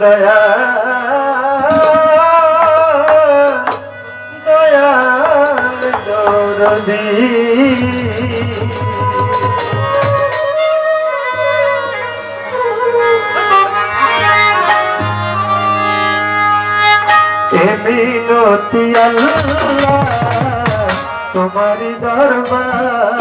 দয়া দয়াল দরদি। মিনতি আল্লাহ তোমারি দরবার।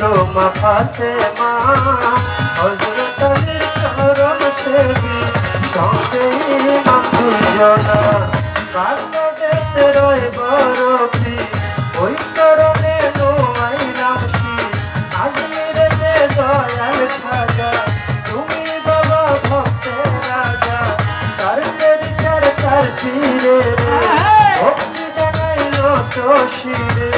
গেলো মা ফাতে মা হজরত হরম সেবি সঙ্গে মাখুজনা বাংলাদেশে রয় বরফি ওই কারণে নোয়াই রামসি আজমিরেতে দয়াল খাজা তুমি বাবা ভক্তের রাজা। তার চার তার ফিরে ভক্তি জানাইল তো শিরে।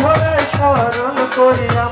ধরে শরণ করিয়া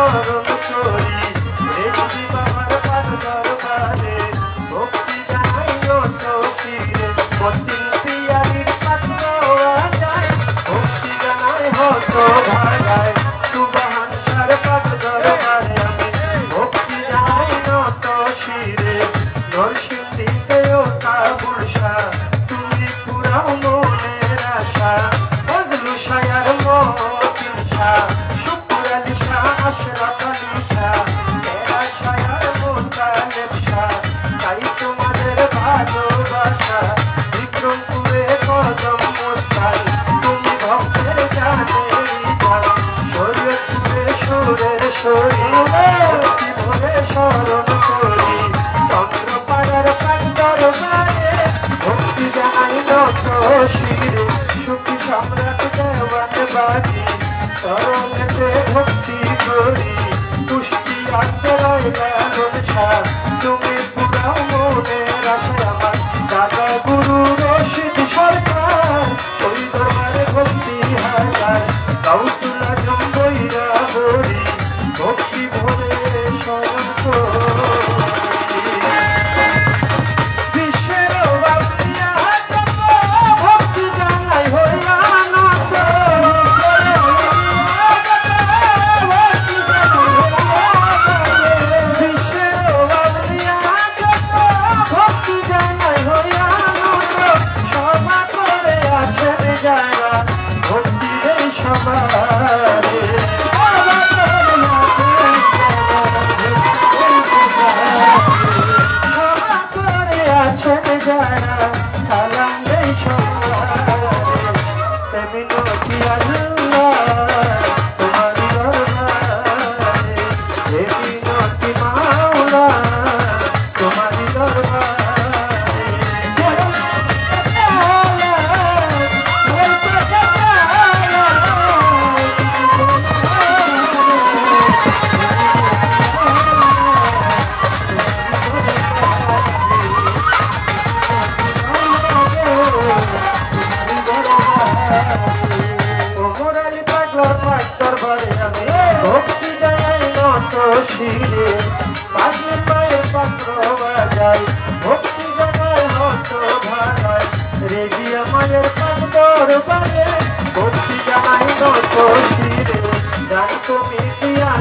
Oh, oh, oh, oh. শির সুখী সম্রাট দেওয়ান বাজি সরণতে ভক্তি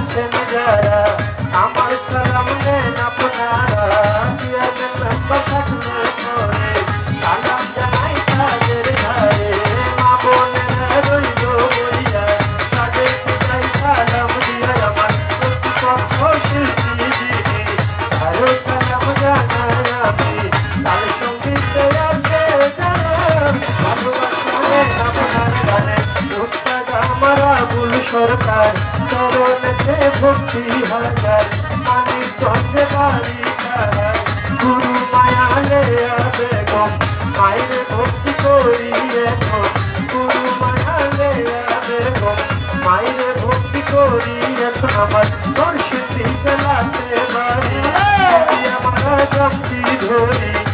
আছেন যারা আমার সালাম নেন আপনারা। দিয়াছেন লম্বা থাকলে করে সালাম জানাই তাদের ধারে মা বোনেরা রইল বইয়া তাদের পিতাই সালাম দিয়া আমার প্রতিপক্ষ শিল্পী দিদি আরও সালাম জানাই আমি, তার সঙ্গীতে আছে ভালোবাসা আপনার গানে উস্তাদ আমার আবুল সরকার চরণেতে ভক্তি হাজার মানিক চন্দ্রে বাড়ি গুরু মায়ের ভক্তি করি এখন। গুরু মায়ালে বেগম মায়ের ভক্তি করি এখন। আমার দর্শিতি পারি আমি আমার ভক্তি ধরি।